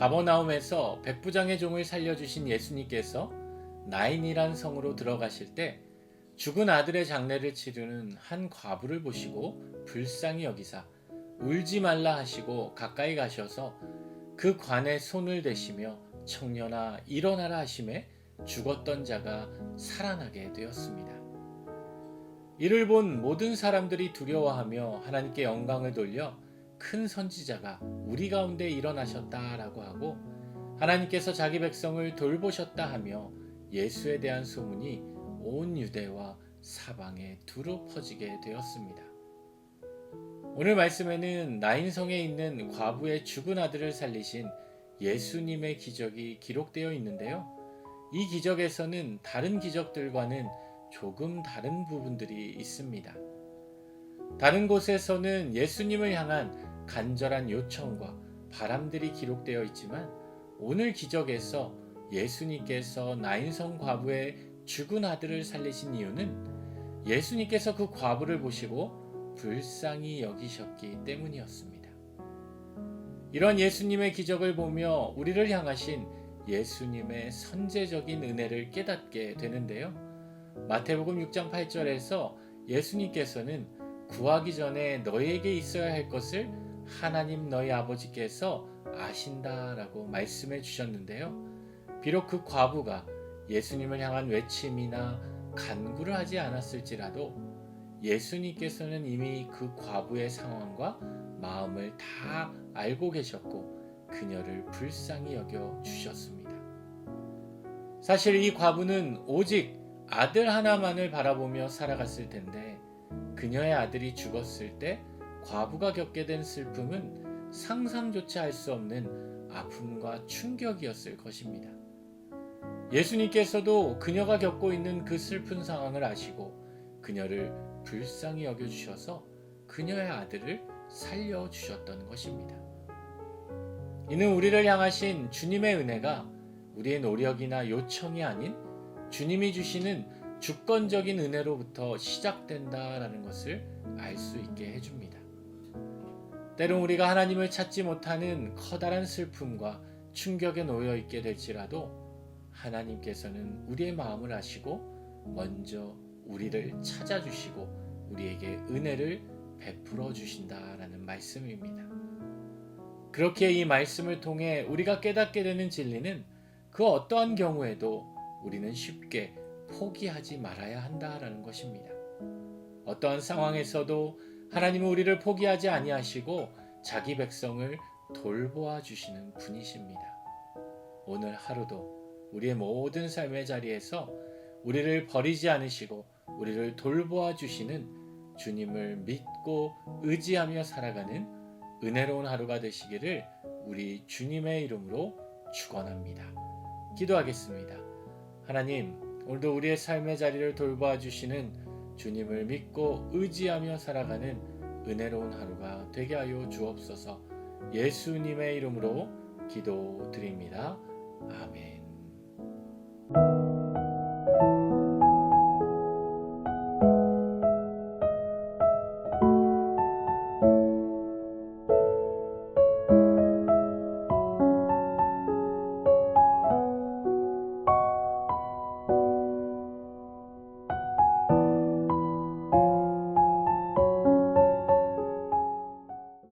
가버나움에서 백부장의 종을 살려주신 예수님께서 나인이란 성으로 들어가실 때 죽은 아들의 장례를 치르는 한 과부를 보시고 불쌍히 여기사 울지 말라 하시고 가까이 가셔서 그 관에 손을 대시며 청년아 일어나라 하심에 죽었던 자가 살아나게 되었습니다. 이를 본 모든 사람들이 두려워하며 하나님께 영광을 돌려 큰 선지자가 우리 가운데 일어나셨다라고 하고 하나님께서 자기 백성을 돌보셨다 하며 예수에 대한 소문이 온 유대와 사방에 두루 퍼지게 되었습니다. 오늘 말씀에는 나인성에 있는 과부의 죽은 아들을 살리신 예수님의 기적이 기록되어 있는데요. 이 기적에서는 다른 기적들과는 조금 다른 부분들이 있습니다. 다른 곳에서는 예수님을 향한 간절한 요청과 바람들이 기록되어 있지만 오늘 기적에서 예수님께서 나인성 과부의 죽은 아들을 살리신 이유는 예수님께서 그 과부를 보시고 불쌍히 여기셨기 때문이었습니다. 이런 예수님의 기적을 보며 우리를 향하신 예수님의 선제적인 은혜를 깨닫게 되는데요. 마태복음 6장 8절에서 예수님께서는 구하기 전에 너희에게 있어야 할 것을 하나님 너희 아버지께서 아신다라고 말씀해 주셨는데요. 비록 그 과부가 예수님을 향한 외침이나 간구를 하지 않았을지라도 예수님께서는 이미 그 과부의 상황과 마음을 다 알고 계셨고 그녀를 불쌍히 여겨 주셨습니다. 사실 이 과부는 오직 아들 하나만을 바라보며 살아갔을 텐데 그녀의 아들이 죽었을 때 과부가 겪게 된 슬픔은 상상조차 할 수 없는 아픔과 충격이었을 것입니다. 예수님께서도 그녀가 겪고 있는 그 슬픈 상황을 아시고 그녀를 불쌍히 여겨주셔서 그녀의 아들을 살려주셨던 것입니다. 이는 우리를 향하신 주님의 은혜가 우리의 노력이나 요청이 아닌 주님이 주시는 주권적인 은혜로부터 시작된다라는 것을 알 수 있게 해줍니다. 때론 우리가 하나님을 찾지 못하는 커다란 슬픔과 충격에 놓여 있게 될지라도 하나님께서는 우리의 마음을 아시고 먼저 우리를 찾아주시고 우리에게 은혜를 베풀어 주신다라는 말씀입니다. 그렇게 이 말씀을 통해 우리가 깨닫게 되는 진리는 그 어떠한 경우에도 우리는 쉽게 포기하지 말아야 한다라는 것입니다. 어떠한 상황에서도 하나님은 우리를 포기하지 아니하시고 자기 백성을 돌보아 주시는 분이십니다. 오늘 하루도 우리의 모든 삶의 자리에서 우리를 버리지 않으시고 우리를 돌보아 주시는 주님을 믿고 의지하며 살아가는 은혜로운 하루가 되시기를 우리 주님의 이름으로 축원합니다. 기도하겠습니다. 하나님, 오늘도 우리의 삶의 자리를 돌보아 주시는 주님을 믿고 의지하며 살아가는 은혜로운 하루가 되게 하여 주옵소서 예수님의 이름으로 기도드립니다. 아멘.